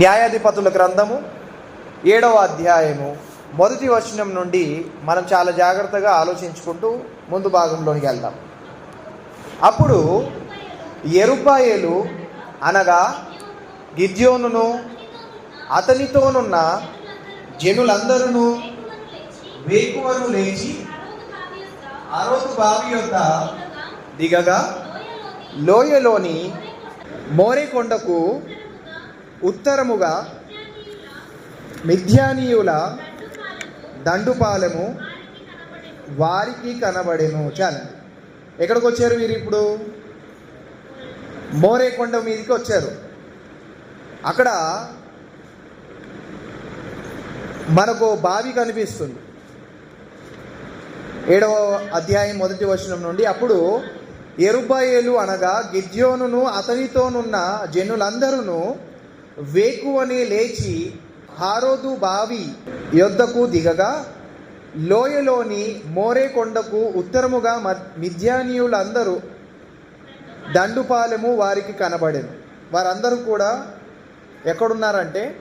న్యాయాధిపతుల గ్రంథము ఏడవ అధ్యాయము. మొదటి వచనం నుండి మనం చాలా జాగ్రత్తగా ఆలోచించుకుంటూ ముందు భాగంలోనికి వెళ్దాం. అప్పుడు ఎరుపాయేలు అనగా గిద్యోనును అతనితోనున్న జనులందరూ వేకువను లేచి అరోతు బావి యొక్క దిగగా లోయలోని మోరేకొండకు ఉత్తరముగా మిథ్యానీయుల దండుపాలెము వారికి కనబడెను చాలా ఎక్కడికి వచ్చారు వీరు ఇప్పుడు? మోరేకొండ మీదకి వచ్చారు. అక్కడ మనకు బావి కనిపిస్తుంది. ఏడవ అధ్యాయం మొదటి వచనం నుండి అప్పుడు ఎరుబాయేలు అనగా గిద్యోనును అతనితోనున్న జనులందరూ వేకువని లేచి హారోదు బావి యొద్దకు దిగగా లోయలోని మోరే కొండకు ఉత్తరముగా మ- మిద్యానీయులందరూ దండుపాలెము వారికి కనబడెను. వారందరూ కూడా ఎక్కడున్నారంటే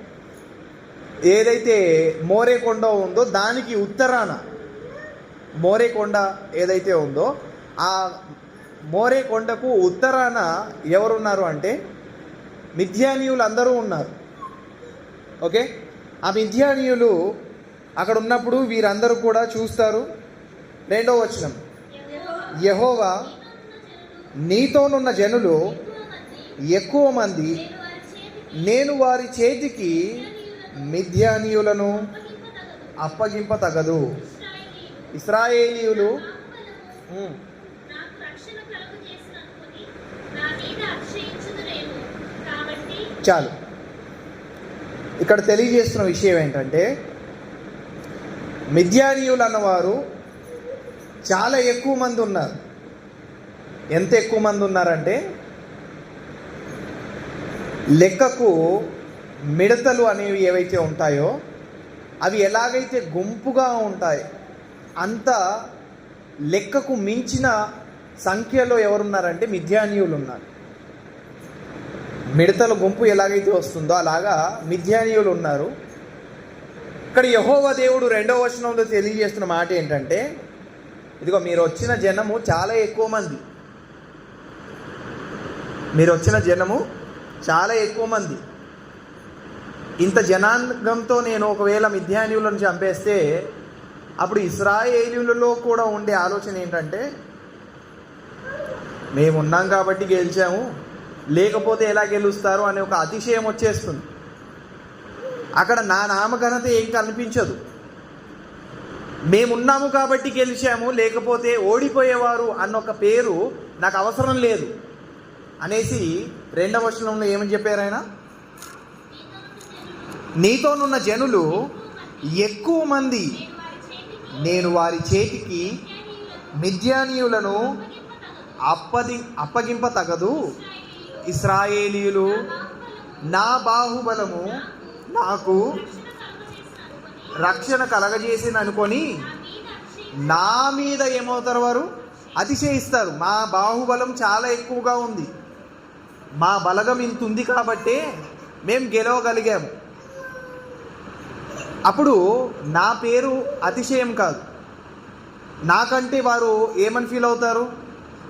ఏదైతే మోరేకొండ ఉందో దానికి ఉత్తరాన మోరేకొండ ఏదైతే ఉందో ఆ మోరేకొండకు ఉత్తరాన ఎవరున్నారు అంటే మిథ్యానీయులు అందరూ ఉన్నారు. ఓకే? ఆ మిథ్యానీయులు అక్కడ ఉన్నప్పుడు వీరందరూ కూడా చూస్తారు. రెండో వచనం. యహోవా నీతోనున్న జనులు ఎక్కువ మంది. నేను వారి చేతికి మిథ్యానీయులను అప్పగింప తగదు. ఇస్రాయేలీయులు ఉమ్, నాకు రక్షణ కలుగజేసిననుకొని నా మీద అతిశయించుదురేమో. కాబట్టి చాలు. ఇక్కడ తెలియజేస్తున్న విషయం ఏంటంటే మిథ్యానీయులు అన్నవారు చాలా ఎక్కువ మంది ఉన్నారు. ఎంత ఎక్కువ మంది ఉన్నారంటే లెక్కకు మిడతలు అనేవి ఏవైతే ఉంటాయో అవి ఎలాగైతే గుంపుగా ఉంటాయి అంత లెక్కకు మించిన సంఖ్యలో ఎవరున్నారంటే మిథ్యానీయులు ఉన్నారు మిడతల గుంపు ఎలాగైతే వస్తుందో అలాగా మిథ్యానీయులు ఉన్నారు. ఇక్కడ యహోవ దేవుడు రెండవ వచనంలో తెలియజేస్తున్న మాట ఏంటంటే ఇదిగో మీరు వచ్చిన జనము చాలా ఎక్కువ మంది. మీరు వచ్చిన జనము చాలా ఎక్కువ మంది. ఇంత జనాంగంతో నేను ఒకవేళ మిథ్యానీయులను చంపేస్తే అప్పుడు ఇస్రాయేలీలలో కూడా ఉండే ఆలోచన ఏంటంటే మేము ఉన్నాం కాబట్టి గెలిచాము. లేకపోతే ఎలా గెలుస్తారు అనే ఒక అతిశయం వచ్చేస్తుంది. అక్కడ నా నామఘనత ఏం కనిపించదు మేమున్నాము కాబట్టి గెలిచాము లేకపోతే ఓడిపోయేవారు అన్న ఒక పేరు నాకు అవసరం లేదు. అనేసి రెండవ వచనంలో ఏమని చెప్పారు ఆయన? నీతోనున్న జనులు ఎక్కువ మంది నేను వారి చేతికి మిథ్యానీయులను అప్పది అప్పగింప తగదు. ఇస్రాయేలీయులు నా బాహుబలము నాకు రక్షణ కలగజేసింది అనుకొని నా మీద ఏమవుతారు వారు? అతిశయిస్తారు. మా బాహుబలం చాలా ఎక్కువగా ఉంది. మా బలగం ఇంత ఉంది కాబట్టే మేము గెలవగలిగాము. అప్పుడు నా పేరు అతిశయం కాదు. నాకంటే వారు ఏమని ఫీల్ అవుతారు?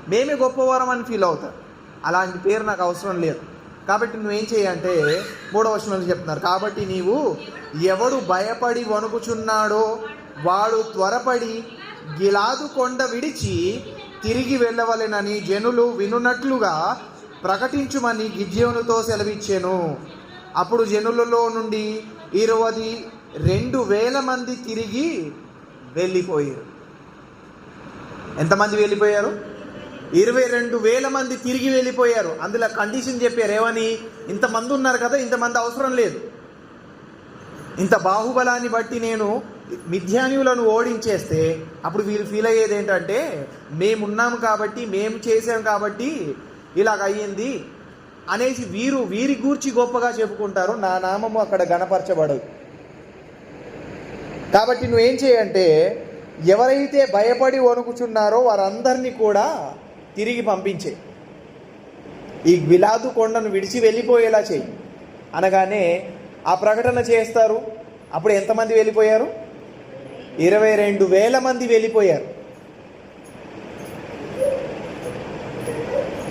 మేమే గొప్పవారం అని ఫీల్ అవుతారు. అలాంటి పేరు నాకు అవసరం లేదు. కాబట్టి నువ్వేం చేయంటే మూడవ వచనంలో చెప్తున్నారు. కాబట్టి నీవు ఎవడు భయపడి వణుకుచున్నాడో వాడు త్వరపడి గిలాదు కొండ విడిచి తిరిగి వెళ్ళవలెనని జనులు వినున్నట్లుగా ప్రకటించుమని గిద్యోనుతో సెలవిచ్చాను. అప్పుడు జనులలో నుండి ఇరవది రెండు వేల మంది తిరిగి వెళ్ళిపోయారు. ఎంతమంది వెళ్ళిపోయారు? ఇరవై రెండు వేల మంది తిరిగి వెళ్ళిపోయారు. అందులో కండిషన్ చెప్పారు ఏమని ఇంతమంది ఉన్నారు కదా ఇంతమంది అవసరం లేదు. ఇంత బాహుబలాన్ని బట్టి నేను మిథ్యానువులను ఓడించేస్తే అప్పుడు వీళ్ళు ఫీల్ అయ్యేది ఏంటంటే మేమున్నాము కాబట్టి మేము చేసాం కాబట్టి ఇలాగ అయ్యింది అనేసి వీరు వీరి గూర్చి గొప్పగా చెప్పుకుంటారు. నా నామము అక్కడ గణపరచబడదు. కాబట్టి నువ్వేం చేయంటే ఎవరైతే భయపడి వణుకుచున్నారో వారందరినీ కూడా తిరిగి పంపించే. ఈ విలాదు కొండను విడిచి వెళ్ళిపోయేలా చేయి. అనగానే ఆ ప్రకటన చేస్తారు. అప్పుడు ఎంతమంది వెళ్ళిపోయారు? ఇరవై రెండు వేల మంది వెళ్ళిపోయారు.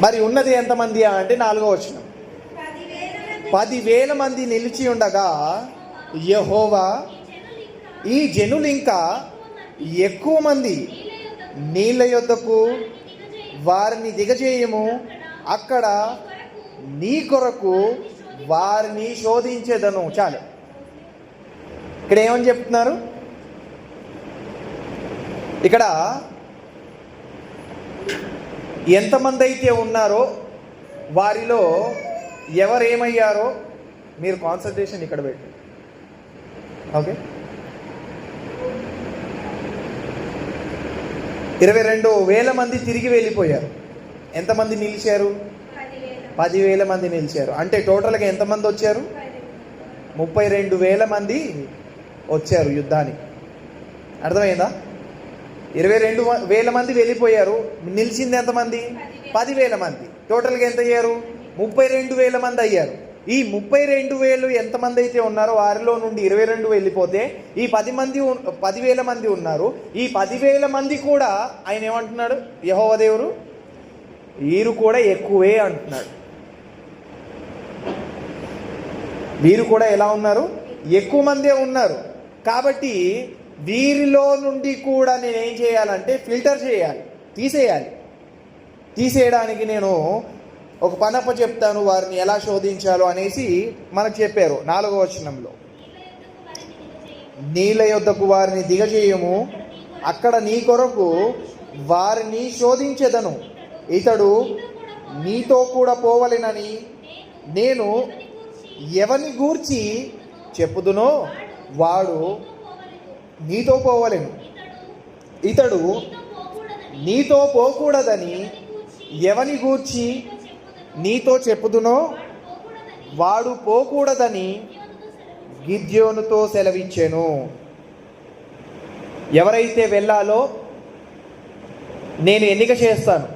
మరి ఉన్నది ఎంతమంది అంటే నాలుగో వచ్చిన పదివేల మంది నిలిచి ఉండగా యహోవా ఈ జనులు ఇంకా ఎక్కువ మంది నీళ్ళ యొద్దకు వారిని దిగజేయము. అక్కడ నీ కొరకు వారిని శోధించేదను. చాలు. ఇక్కడ ఏమని చెప్తున్నారు? ఇక్కడ ఎంతమంది అయితే ఉన్నారో వారిలో ఎవరేమయ్యారో మీరు కాన్సన్ట్రేషన్ ఇక్కడ పెట్టు ఓకే ఇరవై రెండు వేల మంది తిరిగి వెళ్ళిపోయారు. ఎంతమంది నిలిచారు? పదివేల మంది నిలిచారు. అంటే టోటల్గా ఎంతమంది వచ్చారు? ముప్పై రెండు వేల మంది వచ్చారు యుద్ధానికి. అర్థమైందా? ఇరవై రెండు వ- వేల మంది వెళ్ళిపోయారు. నిలిచింది ఎంతమంది పదివేల మంది. టోటల్గా ఎంత అయ్యారు? ముప్పై రెండు వేల మంది అయ్యారు. ఈ ముప్పై రెండు వేలు ఎంతమంది అయితే ఉన్నారో వారిలో నుండి ఇరవై రెండు వెళ్ళిపోతే ఈ పది మంది పదివేల మంది ఉన్నారు. ఈ పదివేల మంది కూడా ఆయన ఏమంటున్నాడు? యహోవదేవుడు వీరు కూడా ఎక్కువే అంటున్నాడు. వీరు కూడా ఎలా ఉన్నారు? ఎక్కువ మందే ఉన్నారు. కాబట్టి వీరిలో నుండి కూడా నేను ఏం చేయాలంటే ఫిల్టర్ చేయాలి తీసేయాలి. తీసేయడానికి నేను ఒక పనప్ప చెప్తాను వారిని ఎలా శోధించాలో అనేసి మనకు చెప్పారు నాలుగో వచనంలో. నీళ్ళ యొద్దకు వారిని దిగజేయము అక్కడ నీ కొరకు వారిని శోధించెదను. ఇతడు నీతో కూడా పోవలెనని నేను ఎవరిని గూర్చి చెప్పుదునో వాడు నీతో పోవలెను. ఇతడు నీతో పోకూడదని ఎవని గూర్చి నీతో చెప్పుదునో వాడు పోకూడదని గిద్యోనుతో సెలవిచ్చాను. ఎవరైతే వెళ్ళాలో నేను ఎన్నిక చేస్తాను.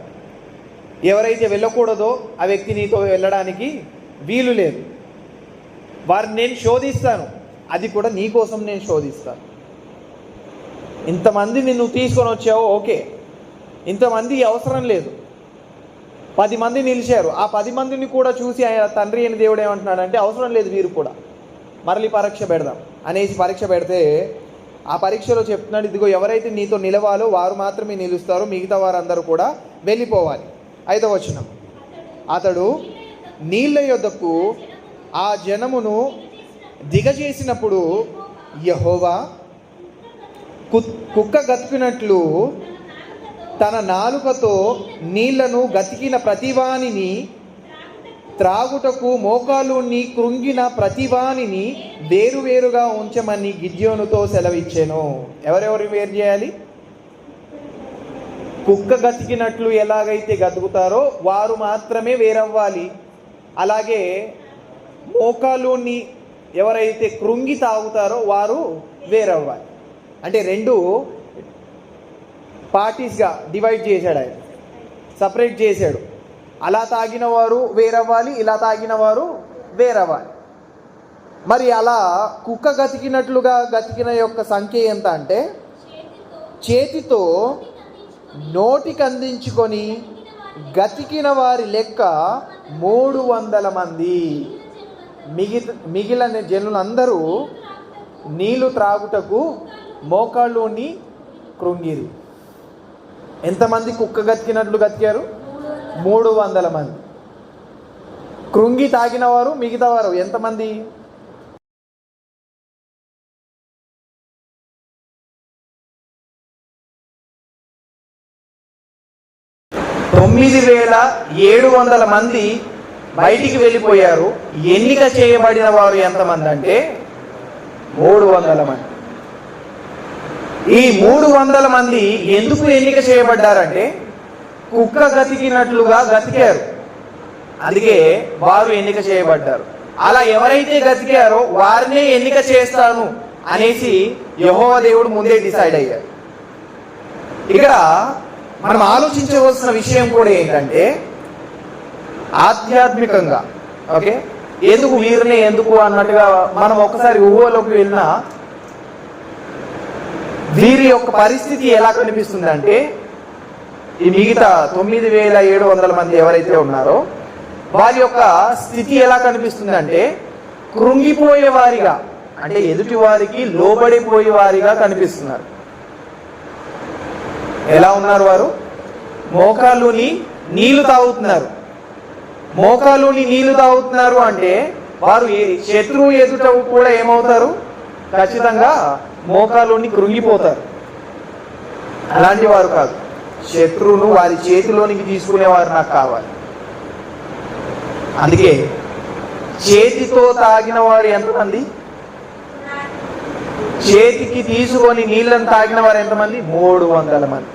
ఎవరైతే వెళ్ళకూడదో ఆ వ్యక్తి నీతో వెళ్ళడానికి వీలు లేదు. వారిని నేను శోధిస్తాను. అది కూడా నీ కోసం నేను శోధిస్తాను. ఇంతమందిని నువ్వు తీసుకొని వచ్చావు ఓకే. ఇంతమంది అవసరం లేదు. పది మంది నిలిచారు. ఆ పది మందిని కూడా చూసి ఆయన తండ్రి అయిన దేవుడు ఏమంటున్నాడంటే అవసరం లేదు వీరు కూడా. మరలి పరీక్ష పెడదాం. అనేసి పరీక్ష పెడితే ఆ పరీక్షలో చెప్తున్నాడు ఇదిగో ఎవరైతే నీతో నిలవాలో వారు మాత్రమే నిలుస్తారు. మిగతా వారందరూ కూడా వెళ్ళిపోవాలి. ఐదవ వచనం. అతడు నీళ్ళ యొద్దకు ఆ జనమును దిగజేసినప్పుడు యహోవా కు- కుక్క గతికినట్లు తన నాలుకతో నీళ్ళను గతికిన ప్రతివానిని త్రాగుటకు మోకాలుని కృంగిన ప్రతివానిని వేరువేరుగా ఉంచమని గిద్యోనుతో సెలవిచ్చాను. ఎవరెవరు వేరు చేయాలి? కుక్క గతికినట్లు ఎలాగైతే గతుకుతారో వారు మాత్రమే వేరవ్వాలి. అలాగే మోకాలుని ఎవరైతే కృంగి తాగుతారో వారు వేరవ్వాలి. అంటే రెండు పార్టీస్గా డివైడ్ చేశాడు ఆయన. సపరేట్ చేశాడు. అలా తాగిన వారు వేరవ్వాలి ఇలా తాగిన వారు వేరవ్వాలి. మరి అలా కుక్క గతికినట్లుగా గతికిన యొక్క సంఖ్య ఎంత అంటే చేతితో నోటికి అందించుకొని గతికిన వారి లెక్క మూడు వందల మంది. మిగి మిగిలిన జనులందరూ నీళ్ళు త్రాగుటకు మోకాళ్ళుని కృంగిరి. ఎంతమంది కుక్క గతికినట్లు గతికారు? మూడు వందల మంది. కృంగి తాగిన వారు మిగతా వారు ఎంతమంది? తొమ్మిది వేల ఏడు వందల మంది బయటికి వెళ్ళిపోయారు. ఎన్నిక చేయబడిన వారు ఎంతమంది అంటే మూడు వందల మంది. ఈ మూడు వందల మంది ఎందుకు ఎన్నిక చేయబడ్డారంటే కుక్క గతికినట్లుగా గతికారు. అందుకే వారు ఎన్నిక చేయబడ్డారు. అలా ఎవరైతే గతికారో వారినే ఎన్నిక చేస్తాను అనేసి యహోవ దేవుడు ముందే డిసైడ్ అయ్యారు. ఇక్కడ మనం ఆలోచించవలసిన విషయం కూడా ఏంటంటే ఆధ్యాత్మికంగా ఓకే? ఎందుకు వీరిని ఎందుకు అన్నట్టుగా మనం ఒకసారి ఊహలోకి వెళ్ళినా వీరి యొక్క పరిస్థితి ఎలా కనిపిస్తుంది అంటే ఈ మిగతా తొమ్మిది వేల ఏడు వందల మంది ఎవరైతే ఉన్నారో వారి యొక్క స్థితి ఎలా కనిపిస్తుంది అంటే కృంగిపోయే వారిగా అంటే ఎదుటి వారికి లోబడిపోయే వారిగా కనిపిస్తున్నారు. ఎలా ఉన్నారు వారు? మోకాలుని నీళ్ళు తాగుతున్నారు. మోకాలుని నీళ్ళు తాగుతున్నారు అంటే వారు శత్రువు ఎదుట కూడా ఏమవుతారు? ఖచ్చితంగా మోకాలోని కృంగిపోతారు. అలాంటి వారు కాదు. శత్రువును వారి చేతిలోనికి తీసుకునేవారు నాకు కావాలి. అందుకే చేతితో తాగిన వారు ఎంతమంది? చేతికి తీసుకొని నీళ్ళని తాగిన వారు ఎంతమంది? మూడు వందల మంది.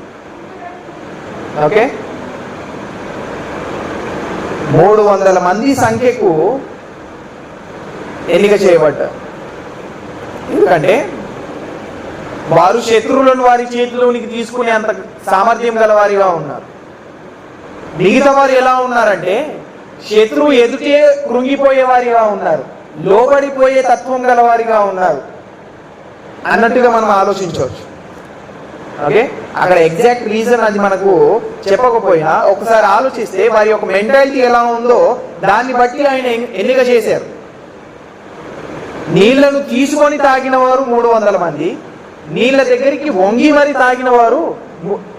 ఓకే? మూడు వందల మంది సంఖ్యకు ఎన్నిక చేయబడ్డారు. ఎందుకంటే వారు శత్రువులను వారి చేతిలోనికి తీసుకునే అంత సామర్థ్యం గల వారిగా ఉన్నారు. మిగతా వారు ఎలా ఉన్నారంటే శత్రువు ఎదుటే కృంగిపోయేవారిగా ఉన్నారు. లోబడిపోయే తత్వం గల వారిగా ఉన్నారు. అన్నట్టుగా మనం ఆలోచించవచ్చు. ఓకే? అక్కడ ఎగ్జాక్ట్ రీజన్ అది మనకు చెప్పకపోయినా ఒకసారి ఆలోచిస్తే వారి యొక్క మెంటాలిటీ ఎలా ఉందో దాన్ని బట్టి ఆయన ఎన్నిక చేశారు. నీళ్ళను తీసుకొని తాగిన వారు మూడు వందల మంది నీళ్ళ దగ్గరికి వంగి మరి తాగిన వారు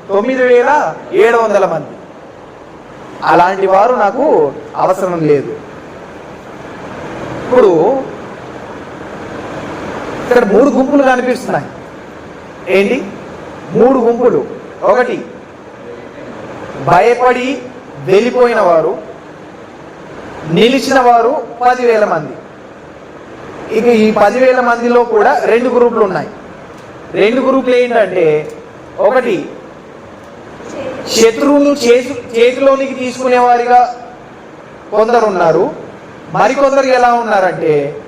తొమ్మిది వేల ఏడు వందల మంది. అలాంటి వారు నాకు అవసరం లేదు. ఇప్పుడు ఇక్కడ మూడు గుంపులు కనిపిస్తున్నాయి. ఏంటి? మూడు గుంపులు. ఒకటి భయపడి వెళ్ళిపోయిన వారు నిలిచిన వారు పదివేల మంది. ఇక ఈ పదివేల మందిలో కూడా రెండు గ్రూపులు ఉన్నాయి. రెండు గ్రూపులు ఏంటంటే ఒకటి శత్రువును చేసు చేతిలోనికి తీసుకునేవారిగా కొందరు ఉన్నారు. మరికొందరు ఎలా ఉన్నారంటే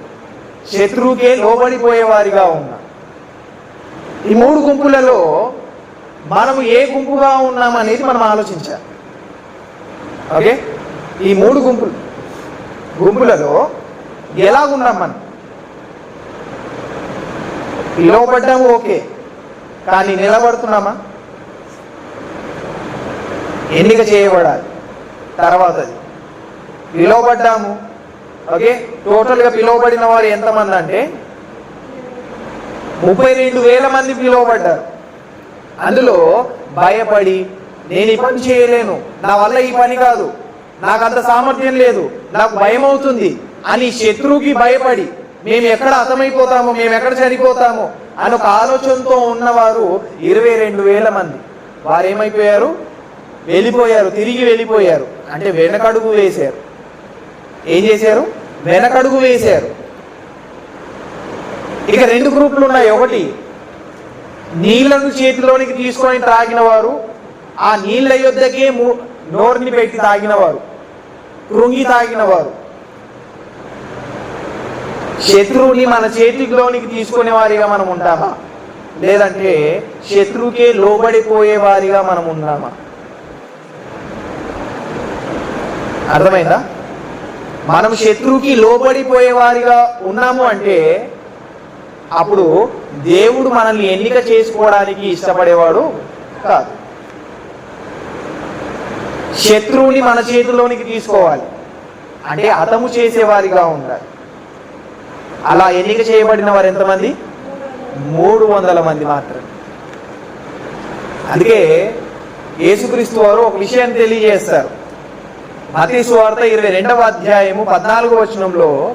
శత్రువుకే లోబడిపోయేవారిగా ఉన్నారు. ఈ మూడు గుంపులలో మనము ఏ గుంపుగా ఉన్నాం అనేది మనం ఆలోచించాలి. ఓకే? ఈ మూడు గుంపులు గుంపులలో ఎలా ఉన్నాం మనం? పిలువబడ్డాము ఓకే. కానీ నిలబడుతున్నామా? ఎన్నిక చేయబడాలి. తర్వాతది. పిలువబడ్డాము. ఓకే? టోటల్గా పిలువబడిన వారు ఎంతమంది అంటే? ముప్పై రెండు వేల మంది పిలువబడ్డారు. అందులో భయపడి నేను ఈ పని చేయలేను. నా వల్ల ఈ పని కాదు. నాకు అంత సామర్థ్యం లేదు. నాకు భయం అవుతుంది అని శత్రువుకి భయపడి మేము ఎక్కడ హతమైపోతామో మేము ఎక్కడ చనిపోతామో అని ఒక ఆలోచనతో ఉన్నవారు ఇరవై రెండు వేల మంది. వారు ఏమైపోయారు వెళ్ళిపోయారు తిరిగి వెళ్ళిపోయారు. అంటే వెనకడుగు వేశారు. ఏం చేశారు? వెనకడుగు వేశారు. ఇక రెండు గ్రూపులు ఉన్నాయి. ఒకటి నీళ్ళను చేతిలోనికి తీసుకొని తాగిన వారు ఆ నీళ్ళ యొద్దకే నోరుని పెట్టి తాగినవారు కృంగి తాగినవారు. శత్రువుని మన చేతిలోనికి తీసుకునే వారిగా మనం ఉంటామా? లేదంటే శత్రువుకే లోబడిపోయే వారిగా మనం ఉన్నామా అర్థమైందా? మనం శత్రువుకి లోబడిపోయే వారిగా ఉన్నాము అంటే అప్పుడు దేవుడు మనల్ని ఎన్నిక చేసుకోవడానికి ఇష్టపడేవాడు కాదు. శత్రువుని మన చేతిలోనికి తీసుకోవాలి. అంటే అతము చేసేవారిగా ఉండాలి. అలా ఎన్నిక చేయబడిన వారు ఎంతమంది? మూడు వందల మంది మాత్రమే. అందుకే యేసుక్రీస్తు వారు ఒక విషయాన్ని తెలియజేస్తారు. మతీసు వార్త ఇరవై రెండవ అధ్యాయము పద్నాలుగో వచనంలో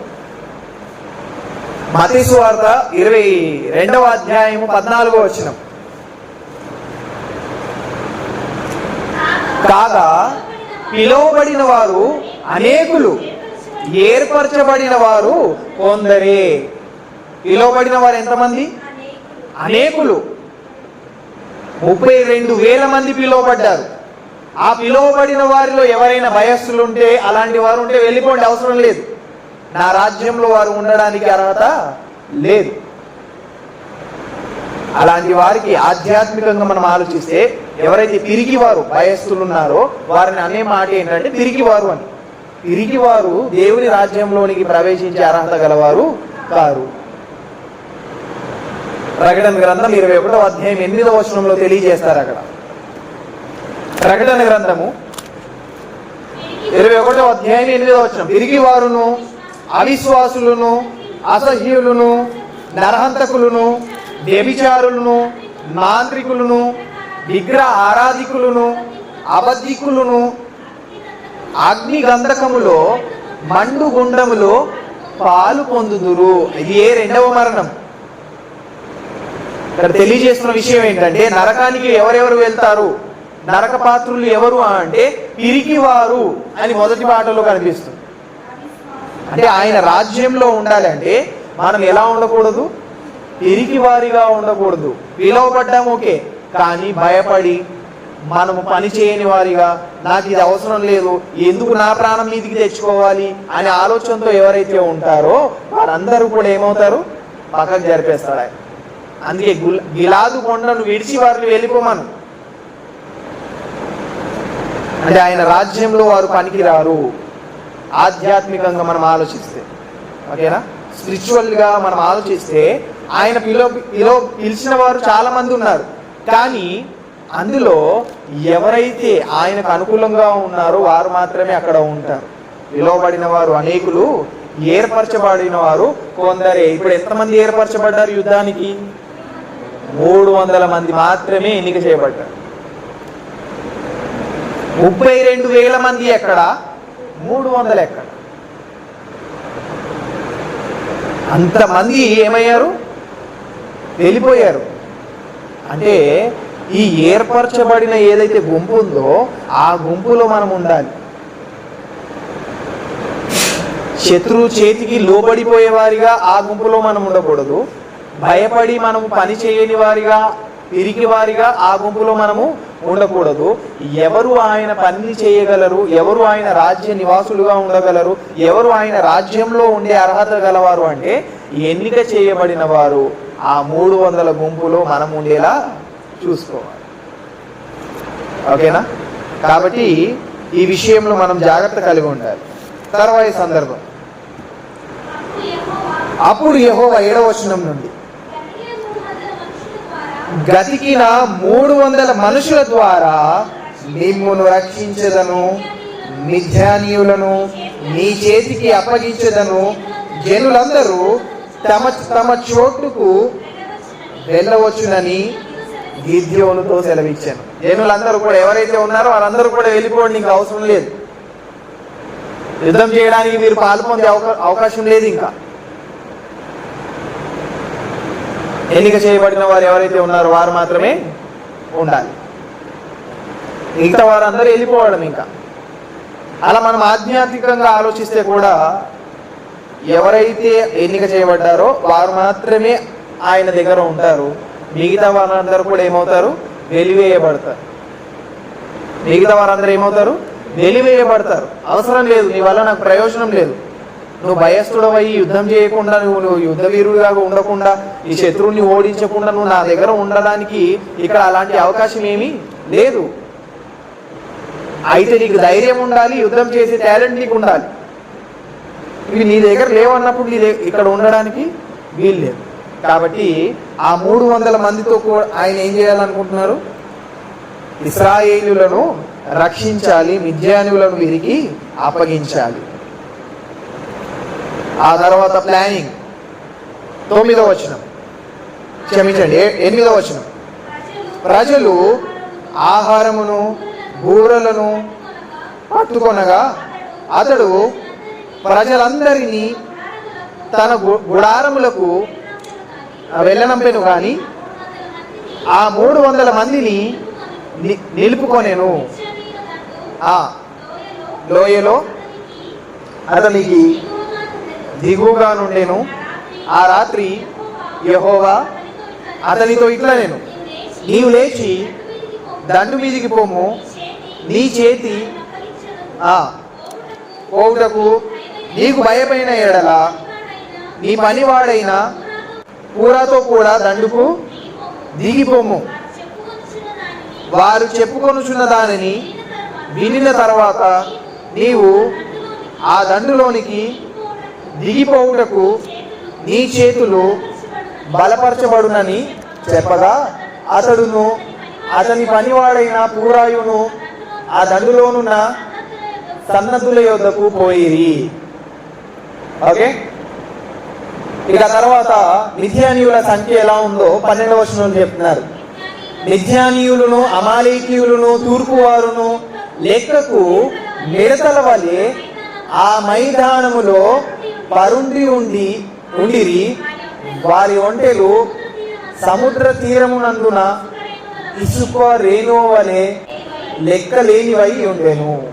మతీసు వార్త ఇరవై రెండవ అధ్యాయము పద్నాలుగో వచనం. కాగా పిలువబడిన వారు అనేకులు ఏర్పరచబడిన వారు కొందరే. పిలువబడిన వారు ఎంతమంది? అనేకులు. ముప్పై రెండు వేల మంది పిలువబడ్డారు ఆ పిలువబడిన వారిలో ఎవరైనా భయస్సులు ఉంటే అలాంటి వారు ఉంటే వెళ్ళిపోండి అవసరం లేదు. నా రాజ్యంలో వారు ఉండడానికి అర్హత లేదు. అలాంటి వారికి ఆధ్యాత్మికంగా మనం ఆలోచిస్తే ఎవరైతే తిరిగి వారు భయస్థులు ఉన్నారో వారిని అనే మాట ఏంటంటే తిరిగి వారు అని. పిరికివారు దేవుని రాజ్యంలోనికి ప్రవేశించే అర్హత గలవారు కారు. ప్రకటన గ్రంథం ఇరవై ఒకటో అధ్యాయం ఎనిమిదో వచనంలో తెలియజేస్తారు అక్కడ. ప్రకటన గ్రంథము ఇరవై ఒకటో అధ్యాయం ఎనిమిదో వచనం. తిరిగి వారును అవిశ్వాసులను అసహ్యులను నరహంతకులను వ్యభిచారులను మాంత్రికులను విగ్రహ ఆరాధికులను అబద్ధికులను అగ్ని గంధకములో మండు గుండములో పాలు పొందుదురు. ఇది ఏ రెండవ మరణం? ఇక్కడ తెలియజేస్తున్న విషయం ఏంటంటే నరకానికి ఎవరెవరు వెళ్తారు? నరక పాత్రులు ఎవరు అంటే పిరికివారు అని మొదటి పాటలో కనిపిస్తుంది. అంటే ఆయన రాజ్యంలో ఉండాలి అంటే మనం ఎలా ఉండకూడదు? పిరికివారిగా ఉండకూడదు. పిలువబడ్డాం ఓకే కానీ భయపడి మనము పని చేయని వారిగా నాకు ఇది అవసరం లేదు ఎందుకు నా ప్రాణం మీదికి తెచ్చుకోవాలి అనే ఆలోచనతో ఎవరైతే ఉంటారో వారందరూ కూడా ఏమవుతారు? పక్కకు జరిపేస్తాడు ఆయన అందుకే గుల్ గిలాదు కొండను విడిచి వారిని వెళ్ళిపోమను. అంటే ఆయన రాజ్యంలో వారు పనికిరారు. ఆధ్యాత్మికంగా మనం ఆలోచిస్తే. ఓకేనా? స్పిరిచువల్గా మనం ఆలోచిస్తే ఆయన పిలో పిలో పిలిచిన వారు చాలా మంది ఉన్నారు. కానీ అందులో ఎవరైతే ఆయనకు అనుకూలంగా ఉన్నారో వారు మాత్రమే అక్కడ ఉంటారు. పిలువబడిన వారు అనేకులు ఏర్పరచబడిన వారు కొందరే. ఇప్పుడు ఎంతమంది ఏర్పరచబడ్డారు యుద్ధానికి? మూడు వందల మంది మాత్రమే ఎన్నిక చేయబడ్డారు. ముప్పై రెండు వేల మంది ఎక్కడ? మూడు వందలు ఎక్కడ? అంతమంది ఏమయ్యారు? వెళ్ళిపోయారు. అంటే ఈ ఏర్పరచబడిన ఏదైతే గుంపు ఉందో ఆ గుంపులో మనం ఉండాలి. శత్రువు చేతికి లోబడిపోయే వారిగా ఆ గుంపులో మనం ఉండకూడదు. భయపడి మనము పని చేయని వారిగా పిరికి వారిగా ఆ గుంపులో మనము ఉండకూడదు. ఎవరు ఆయన పని చేయగలరు ఎవరు ఆయన రాజ్య నివాసులుగా ఉండగలరు ఎవరు ఆయన రాజ్యంలో ఉండే అర్హత గలవారు అంటే ఎన్నిక చేయబడిన వారు ఆ మూడు వందల గుంపులో మనం ఉండేలా చూసుకోవాలి. ఓకేనా? కాబట్టి ఈ విషయంలో మనం జాగ్రత్త కలిగి ఉండాలి. తర్వాయి సందర్భం. అప్పుడు యహో ఏడవ వచనం నుండి మూడు వందల మనుషుల ద్వారా గతికిన మూడు వందల మనుషుల ద్వారా మిమ్మును రక్షించదను మిథ్యానీయులను నీ చేతికి అప్పగించదను. జనులందరూ తమ తమ చోటుకు వెళ్ళవచ్చునని గిద్యోనుతో సెలవిచ్చాను. జనులందరూ కూడా ఎవరైతే ఉన్నారో వారందరూ కూడా వెళ్ళిపోవడం నీకు అవసరం లేదు. యుద్ధం చేయడానికి మీరు పాల్పొందే అవకా- అవకాశం లేదు ఇంకా. ఎన్నిక చేయబడిన వారు ఎవరైతే ఉన్నారో వారు మాత్రమే ఉండాలి. మిగతా వారందరూ వెళ్ళిపోవడం ఇంకా. అలా మనం ఆధ్యాత్మికంగా ఆలోచిస్తే కూడా ఎవరైతే ఎన్నిక చేయబడ్డారో వారు మాత్రమే ఆయన దగ్గర ఉంటారు. మిగతా వారందరూ కూడా ఏమవుతారు? వెలివేయబడతారు. మిగతా వారందరూ ఏమవుతారు? వెలివేయబడతారు. అవసరం లేదు నీ వల్ల నాకు ప్రయోజనం లేదు. నువ్వు భయస్థుడవయ్యి యుద్ధం చేయకుండా నువ్వు నువ్వు యుద్ధ వీరుడిగా ఉండకుండా ఈ శత్రువుని ఓడించకుండా నువ్వు నా దగ్గర ఉండడానికి ఇక్కడ అలాంటి అవకాశం ఏమీ లేదు. అయితే నీకు ధైర్యం ఉండాలి యుద్ధం చేసే టాలెంట్ నీకు ఉండాలి. ఇవి నీ దగ్గర లేవన్నప్పుడు నీ ఇక్కడ ఉండడానికి వీలు లేదు కాబట్టి ఆ మూడు వందల మందితో కూడా ఆయన ఏం చేయాలనుకుంటున్నారు? ఇస్రాయేలులను రక్షించాలి మిథ్యానులను వీరికి అప్పగించాలి. ఆ తర్వాత ప్లానింగ్. తొమ్మిదో వచనం. క్షమించండి ఎనిమిదో వచనం. ప్రజలు ఆహారమును బూరలను పట్టుకొనగా అతడు ప్రజలందరినీ తన గు- గుడారములకు వెళ్ళనంపెను కానీ ఆ మూడు వందల మందిని ని- ఆ లోయలో అతనికి దిగువగా నుండేను. ఆ రాత్రి యహోవా అతనితో ఇట్లా నేను నీవు లేచి దండు మీదికి పోము. నీ చేతి ఆ పోవుటకు నీకు భయపడిన ఎడల నీ పనివాడైనా కూరతో కూడా దండుకు దిగిపోము. వారు చెప్పుకొనుచున్న దానిని వినిన తర్వాత నీవు ఆ దండులోనికి దిగిపోవుటకు నీ చేతులు బలపరచబడునని చెప్పగా అతడును అతని పనివాడైన పూరాయును ఆ దండులోనున్న సన్నద్ధుల యొద్దకు పోయిరి. ఓకే? ఇక తర్వాత మిథ్యానీయుల సంఖ్య ఎలా ఉందో పన్నెండవ వచనంలో చెప్తున్నారు. మిథ్యానీయులను అమాలేకీయులను తూర్పువారును లెక్కకు మిడతల వలె ఆ మైదానములో పరుండి ఉండి ఉండిరి వారి ఒంటెలు సముద్ర తీరమునందున ఇసుక రేణువు వలె లెక్క లేనివై ఉండెను.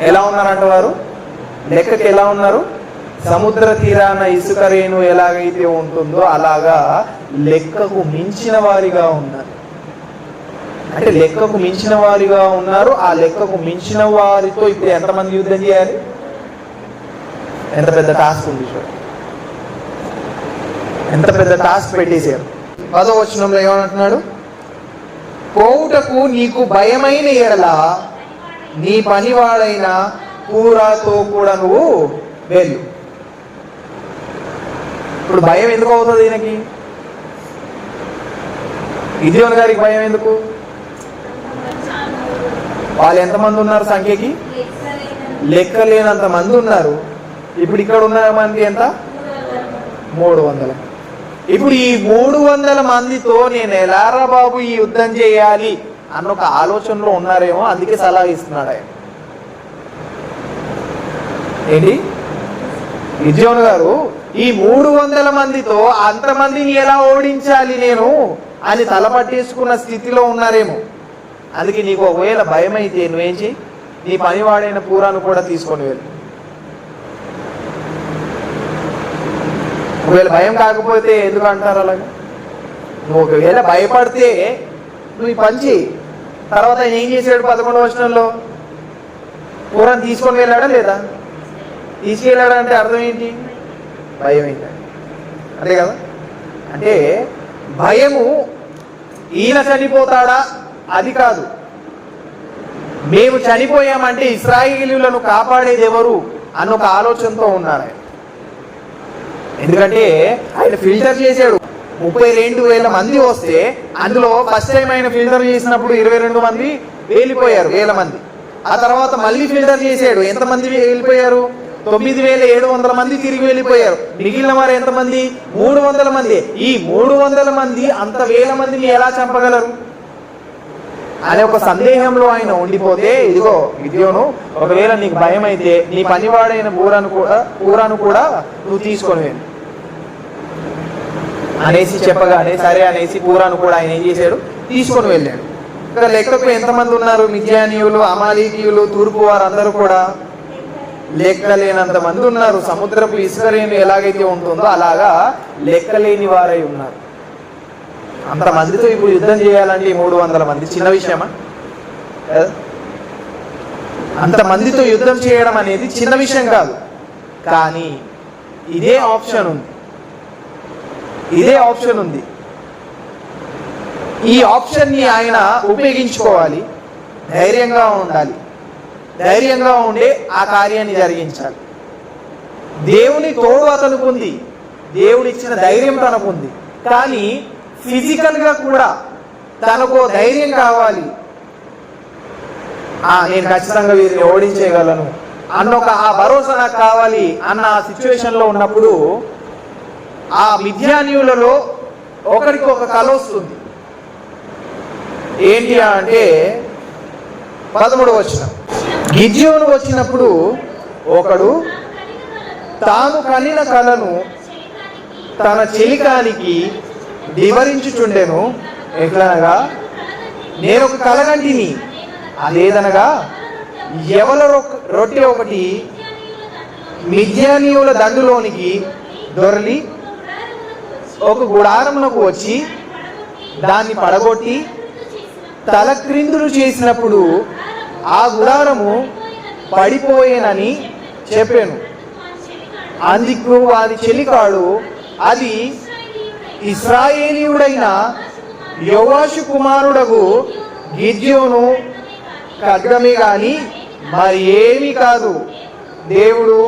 ఎలా ఉన్నారంట వారు? లెక్కకి ఎలా ఉన్నారు? సముద్ర తీరాన ఇసుక రేణు ఎలాగైతే ఉంటుందో అలాగా లెక్కకు మించిన వారిగా ఉన్నారు. అంటే లెక్కకు మించిన వారిగా ఉన్నారు. ఆ లెక్కకు మించిన వారితో ఇప్పుడు ఎంతమంది యుద్ధం చేయాలి? ఎంత పెద్ద టాస్క్ ఉంది ఎంత పెద్ద టాస్క్ పెట్టేశారు? పదో వచనంలో ఏమంటున్నాడు? పోవుటకు నీకు భయమైన ఎడల నీ పనివాడైన పూరాతో కూడా నువ్వు వెళ్ళు. ఇప్పుడు భయం ఎందుకు అవుతుంది ఈయనకి? ఇదియోన్ గారికి భయం ఎందుకు? వాళ్ళు ఎంతమంది ఉన్నారు సంఖ్యకి? లెక్క లేనంత మంది ఉన్నారు. ఇప్పుడు ఇక్కడ ఉన్న మంది ఎంత? మూడు వందల. ఇప్పుడు ఈ మూడు వందల మందితో నేను ఎలారా బాబు ఈ యుద్ధం చేయాలి అన్న ఒక ఆలోచనలో ఉన్నారేమో అందుకే సలహా ఇస్తున్నాడు ఆయన. ఏంటి? విజయన్ గారు ఈ మూడు వందల మందితో అంతమందిని ఎలా ఓడించాలి నేను అని తలపట్టేసుకున్న స్థితిలో ఉన్నారేమో. అందుకే నీకు ఒకవేళ భయం అయితే నువ్వేం చెయ్యి? నీ పనివాడైన పూరాను కూడా తీసుకొని వెళ్ళు. ఒకవేళ భయం కాకపోతే ఎందుకు అంటారు అలాగా? నువ్వు ఒకవేళ భయపడితే నువ్వు ఈ పని చేయి తర్వాత ఏం చేశాడు పదకొండు వచనంలో? పూరాన్ని తీసుకొని వెళ్ళాడా లేదా? తీసుకెళ్ళాడంటే అర్థం ఏంటి? భయం ఏంటి? అంతే కదా? అంటే భయము ఈయన చనిపోతాడా? అది కాదు. మేము చనిపోయామంటే ఇస్రాయేలీలను కాపాడేది ఎవరు? అన్న ఒక ఆలోచనతో ఉన్నారు. ఆయన ఎందుకంటే ఆయన ఫిల్టర్ చేశాడు. ముప్పై రెండు వేల మంది వస్తే అందులో ఫస్ట్ టైం ఆయన ఫిల్టర్ చేసినప్పుడు ఇరవై రెండు మంది వెళ్ళిపోయారు వేల మంది. ఆ తర్వాత మళ్ళీ ఫిల్టర్ చేశాడు. ఎంతమంది వెళ్ళిపోయారు తొమ్మిది వేల ఏడు వందల మంది తిరిగి వెళ్ళిపోయారు. మిగిలిన వారు ఎంతమంది? మూడు వందల మంది. ఈ మూడు వందల మంది అంత వేల మందిని ఎలా చంపగలరు? అనే ఒక సందేహంలో ఆయన ఉండిపోతే ఇదిగో విద్యోను ఒకవేళ నీకు భయం అయితే నీ పనివాడైన బూరాను కూడా పూరాను కూడా నువ్వు తీసుకొని వెళ్ళు. అనేసి చెప్పగానే సరే అనేసి పూరాను కూడా ఆయన ఏం చేశాడు? తీసుకొని వెళ్ళాడు. ఇక్కడ లెక్కకు ఎంతమంది ఉన్నారు? మిథ్యానీయులు అమాలీకీయులు తూర్పు వారు అందరూ కూడా? లెక్కలేనంత మంది ఉన్నారు. సముద్రపు ఇసుకరేణు ఎలాగైతే ఉంటుందో అలాగా లెక్కలేని వారై ఉన్నారు. అంతమందితో ఇప్పుడు యుద్ధం చేయాలంటే ఈ మూడు వందల మంది చిన్న విషయమా? అంతమందితో అంత యుద్ధం చేయడం అనేది చిన్న విషయం కాదు. కానీ ఇదే ఆప్షన్ ఉంది. ఇదే ఆప్షన్ ఉంది. ఈ ఆప్షన్ని ఆయన ఉపయోగించుకోవాలి. ధైర్యంగా ఉండాలి. ధైర్యంగా ఉండే ఆ కార్యాన్ని జరిగించాలి. దేవుని తోడు అతనికి ఉంది దేవుడు ఇచ్చిన ధైర్యం తనకు ఉంది కానీ ఫిజికల్గా కూడా తనకు ధైర్యం కావాలి. నేను ఖచ్చితంగా వీరిని ఓడించేయగలను అన్న ఒక ఆ భరోసా నాకు కావాలి అన్న ఆ సిచ్యువేషన్లో ఉన్నప్పుడు ఆ మిథ్యానీయులలో ఒకరికి ఒక కళ వస్తుంది. ఏంటి అంటే పదమూడు వచ్చిన గిద్యోను వచ్చినప్పుడు ఒకడు తాను కనిన కలను తన చెలికానికి వివరించుచుండెను. ఎట్లనగా నేను ఒక కలగంటిని అదేదనగా ఎవల రొట్టె ఒకటి మిథ్యానీయుల దండులోనికి దొరలి ఒక గుడారంలోకి వచ్చి దాన్ని పడగొట్టి తల క్రిందులు చేసినప్పుడు ఆ గుడారము పడిపోయేనని చెప్పాను. అందుకు వారి చెలికాడు అది ఇస్రాయేలీయుడైన యోవాషు కుమారుడకు గిద్యోను ఖడ్గమే గాని మరి ఏమీ కాదు. దేవుడు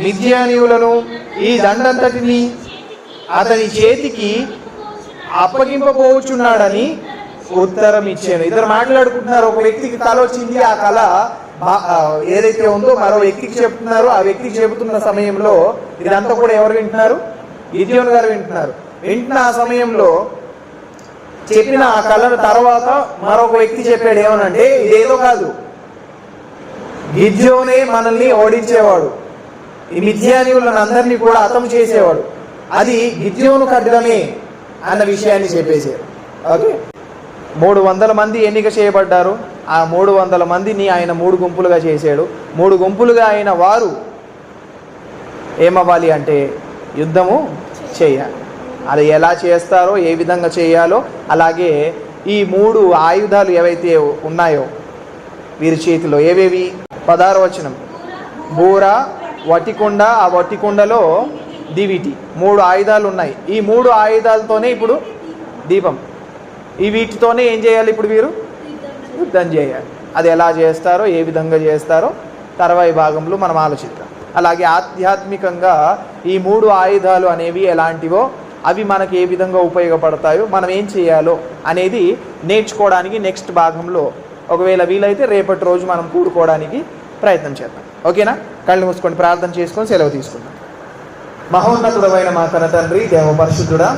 మిథ్యానీయులను ఈ దండంతటిని అతని చేతికి అప్పగింపబోచున్నాడని ఉత్తరం ఇచ్చాను. ఇద్దరు మాట్లాడుకుంటున్నారు. ఒక వ్యక్తికి కళ వచ్చింది. ఆ కళ బా- ఏదైతే ఉందో మరో వ్యక్తికి చెప్తున్నారు. ఆ వ్యక్తికి చెబుతున్న సమయంలో ఇదంతా కూడా ఎవరు వింటున్నారు? గిద్యోన్ గారు వింటున్నారు. వింటున్న ఆ సమయంలో చెప్పిన ఆ కళను తర్వాత మరొక వ్యక్తి చెప్పాడు. ఏమనంటే ఇదేదో కాదు. గిద్యోనే మనల్ని ఓడించేవాడు. ఈ మిథ్యానీయులను అందరినీ కూడా అతం చేసేవాడు. అది గిద్యోను ఖడ్గమే అన్న విషయాన్ని చెప్పేశారు. ఓకే. మూడు వందల మంది ఎన్నిక చేయబడ్డారు. ఆ మూడు వందల మందిని ఆయన మూడు గుంపులుగా చేశాడు. మూడు గుంపులుగా అయిన వారు ఏమవ్వాలి అంటే యుద్ధము చేయాలి. అది ఎలా చేస్తారో ఏ విధంగా చేయాలో అలాగే ఈ మూడు ఆయుధాలు ఏవైతే ఉన్నాయో వీరి చేతిలో ఏవేవి? పదారు వచనం. బూర వటికొండ ఆ వటికొండలో దివిటి మూడు ఆయుధాలు ఉన్నాయి. ఈ మూడు ఆయుధాలతోనే ఇప్పుడు దీపం. ఈ వీటితోనే ఏం చేయాలి ఇప్పుడు వీరు? యుద్ధం చేయాలి. అది ఎలా చేస్తారో ఏ విధంగా చేస్తారో తర్వాయి భాగంలో మనం ఆలోచిద్దాం. అలాగే ఆధ్యాత్మికంగా ఈ మూడు ఆయుధాలు అనేవి ఎలాంటివో అవి మనకు ఏ విధంగా ఉపయోగపడతాయో మనం ఏం చేయాలో అనేది నేర్చుకోవడానికి నెక్స్ట్ భాగంలో ఒకవేళ వీలైతే రేపటి రోజు మనం కూడుకోవడానికి ప్రయత్నం చేద్దాం. ఓకేనా? కళ్ళు మూసుకొని ప్రార్థన చేసుకొని సెలవు తీసుకుందాం. మహోన్నతుడమైన మా తన తండ్రి దేవ పరిశుద్ధుడా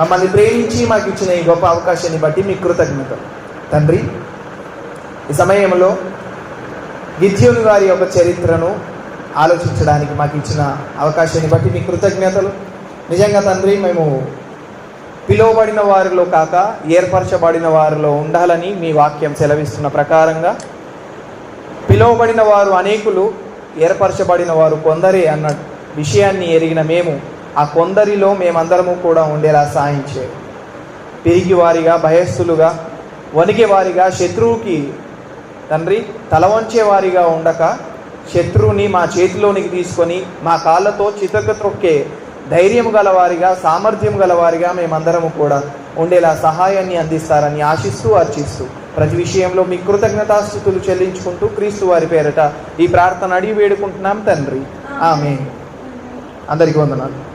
మమ్మల్ని ప్రేమించి మాకు ఇచ్చిన ఈ గొప్ప అవకాశాన్ని బట్టి మీకు కృతజ్ఞతలు తండ్రి ఈ సమయంలో గిద్యోను గారి యొక్క చరిత్రను ఆలోచించడానికి మాకు ఇచ్చిన అవకాశాన్ని బట్టి మీ కృతజ్ఞతలు. నిజంగా తండ్రి మేము పిలువబడిన వారిలో కాక ఏర్పరచబడిన వారిలో ఉండాలని మీ వాక్యం సెలవిస్తున్న ప్రకారంగా పిలువబడిన వారు అనేకులు ఏర్పరచబడిన వారు కొందరే అన్న విషయాన్ని ఎరిగిన మేము ఆ కొందరిలో మేమందరము కూడా ఉండేలా సాయం చేయండి పిరిగి వారిగా భయస్థులుగా వణికే వారిగా శత్రువుకి తండ్రి తల వంచే వారిగా ఉండక శత్రువుని మా చేతిలోనికి తీసుకొని మా కాళ్ళతో చితక త్రొక్కే ధైర్యం గలవారిగా సామర్థ్యం గలవారిగా మేమందరము కూడా ఉండేలా సహాయాన్ని అందిస్తారని ఆశిస్తూ అర్చిస్తూ ప్రతి విషయంలో మీ కృతజ్ఞతాస్థుతులు చెల్లించుకుంటూ క్రీస్తు వారి పేరట ఈ ప్రార్థన అడిగి వేడుకుంటున్నాం తండ్రి. ఆమె అందరికీ వందనాలు.